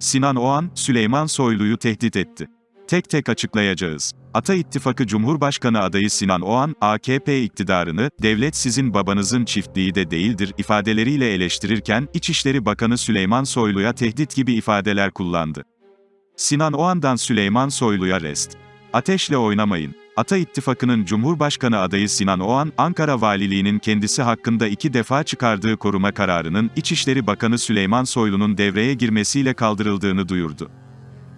Sinan Oğan, Süleyman Soylu'yu tehdit etti. Tek tek açıklayacağız. Ata İttifakı Cumhurbaşkanı adayı Sinan Oğan, AKP iktidarını, devlet sizin babanızın çiftliği de değildir ifadeleriyle eleştirirken, İçişleri Bakanı Süleyman Soylu'ya tehdit gibi ifadeler kullandı. Sinan Oğan'dan Süleyman Soylu'ya rest. Ateşle oynamayın. Ata İttifakı'nın Cumhurbaşkanı adayı Sinan Oğan, Ankara Valiliği'nin kendisi hakkında iki defa çıkardığı koruma kararının İçişleri Bakanı Süleyman Soylu'nun devreye girmesiyle kaldırıldığını duyurdu.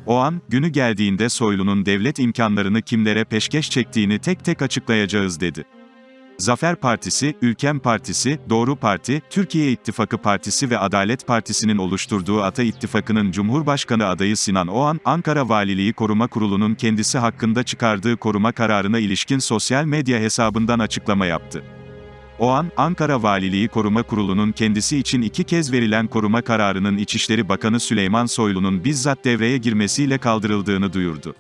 Oğan, günü geldiğinde Soylu'nun devlet imkanlarını kimlere peşkeş çektiğini tek tek açıklayacağız dedi. Zafer Partisi, Ülkem Partisi, Doğru Parti, Türkiye İttifakı Partisi ve Adalet Partisi'nin oluşturduğu Ata İttifakı'nın Cumhurbaşkanı adayı Sinan Oğan, Ankara Valiliği Koruma Kurulu'nun kendisi hakkında çıkardığı koruma kararına ilişkin sosyal medya hesabından açıklama yaptı. Oğan, Ankara Valiliği Koruma Kurulu'nun kendisi için iki kez verilen koruma kararının İçişleri Bakanı Süleyman Soylu'nun bizzat devreye girmesiyle kaldırıldığını duyurdu.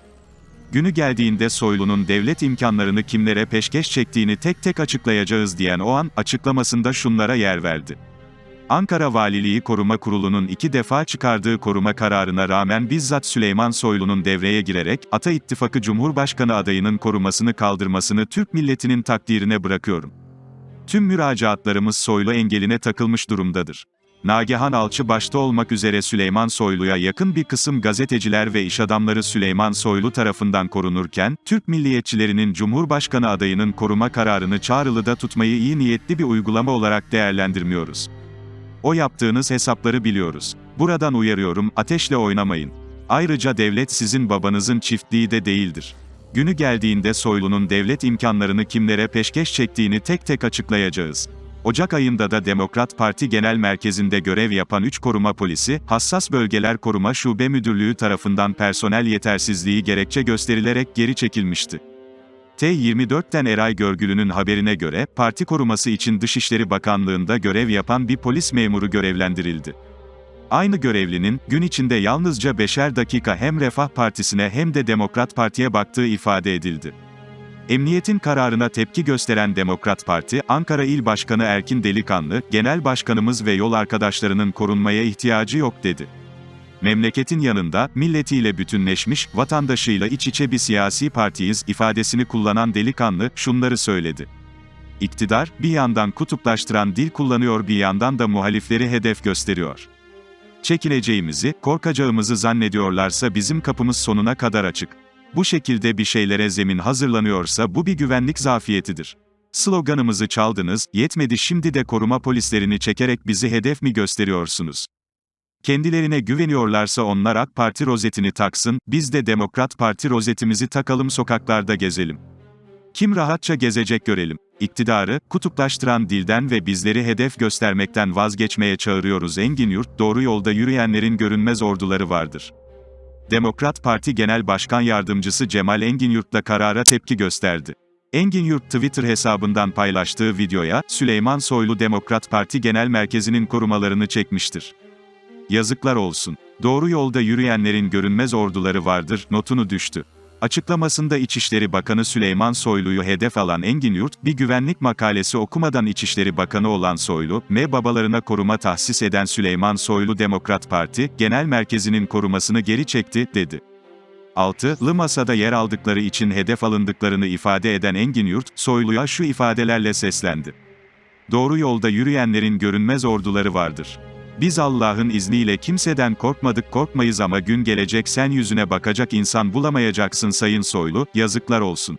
Günü geldiğinde Soylu'nun devlet imkanlarını kimlere peşkeş çektiğini tek tek açıklayacağız diyen o an, açıklamasında şunlara yer verdi. Ankara Valiliği Koruma Kurulu'nun iki defa çıkardığı koruma kararına rağmen bizzat Süleyman Soylu'nun devreye girerek, Ata İttifakı Cumhurbaşkanı adayının korumasını kaldırmasını Türk milletinin takdirine bırakıyorum. Tüm müracaatlarımız Soylu engeline takılmış durumdadır. Nagihan Alçı başta olmak üzere Süleyman Soylu'ya yakın bir kısım gazeteciler ve iş adamları Süleyman Soylu tarafından korunurken, Türk milliyetçilerinin Cumhurbaşkanı adayının koruma kararını Çağrılı'da tutmayı iyi niyetli bir uygulama olarak değerlendirmiyoruz. O yaptığınız hesapları biliyoruz. Buradan uyarıyorum, ateşle oynamayın. Ayrıca devlet sizin babanızın çiftliği de değildir. Günü geldiğinde Soylu'nun devlet imkanlarını kimlere peşkeş çektiğini tek tek açıklayacağız. Ocak ayında da Demokrat Parti Genel Merkezi'nde görev yapan 3 koruma polisi, Hassas Bölgeler Koruma Şube Müdürlüğü tarafından personel yetersizliği gerekçe gösterilerek geri çekilmişti. T24'ten Eray Görgülü'nün haberine göre, parti koruması için Dışişleri Bakanlığı'nda görev yapan bir polis memuru görevlendirildi. Aynı görevlinin, gün içinde yalnızca beşer dakika hem Refah Partisi'ne hem de Demokrat Parti'ye baktığı ifade edildi. Emniyetin kararına tepki gösteren Demokrat Parti, Ankara İl Başkanı Erkin Delikanlı, Genel Başkanımız ve yol arkadaşlarının korunmaya ihtiyacı yok dedi. Memleketin yanında, milletiyle bütünleşmiş, vatandaşıyla iç içe bir siyasi partiyiz ifadesini kullanan Delikanlı, şunları söyledi. İktidar, bir yandan kutuplaştıran dil kullanıyor bir yandan da muhalifleri hedef gösteriyor. Çekileceğimizi, korkacağımızı zannediyorlarsa bizim kapımız sonuna kadar açık. Bu şekilde bir şeylere zemin hazırlanıyorsa bu bir güvenlik zafiyetidir. Sloganımızı çaldınız, yetmedi şimdi de koruma polislerini çekerek bizi hedef mi gösteriyorsunuz? Kendilerine güveniyorlarsa onlar AK Parti rozetini taksın, biz de Demokrat Parti rozetimizi takalım sokaklarda gezelim. Kim rahatça gezecek görelim. İktidarı, kutuplaştıran dilden ve bizleri hedef göstermekten vazgeçmeye çağırıyoruz Engin Yurt, doğru yolda yürüyenlerin görünmez orduları vardır. Demokrat Parti Genel Başkan Yardımcısı Cemal Engin Yurt'la karara tepki gösterdi. Engin Yurt Twitter hesabından paylaştığı videoya, Süleyman Soylu Demokrat Parti Genel Merkezi'nin korumalarını çekmiştir. Yazıklar olsun. Doğru yolda yürüyenlerin görünmez orduları vardır, notunu düştü. Açıklamasında İçişleri Bakanı Süleyman Soylu'yu hedef alan Engin Yurt, bir güvenlik makalesi okumadan İçişleri Bakanı olan Soylu, M babalarına koruma tahsis eden Süleyman Soylu Demokrat Parti, Genel Merkezi'nin korumasını geri çekti, dedi. 6. Masada yer aldıkları için hedef alındıklarını ifade eden Engin Yurt, Soylu'ya şu ifadelerle seslendi. Doğru yolda yürüyenlerin görünmez orduları vardır. Biz Allah'ın izniyle kimseden korkmadık korkmayız ama gün gelecek sen yüzüne bakacak insan bulamayacaksın Sayın Soylu, yazıklar olsun.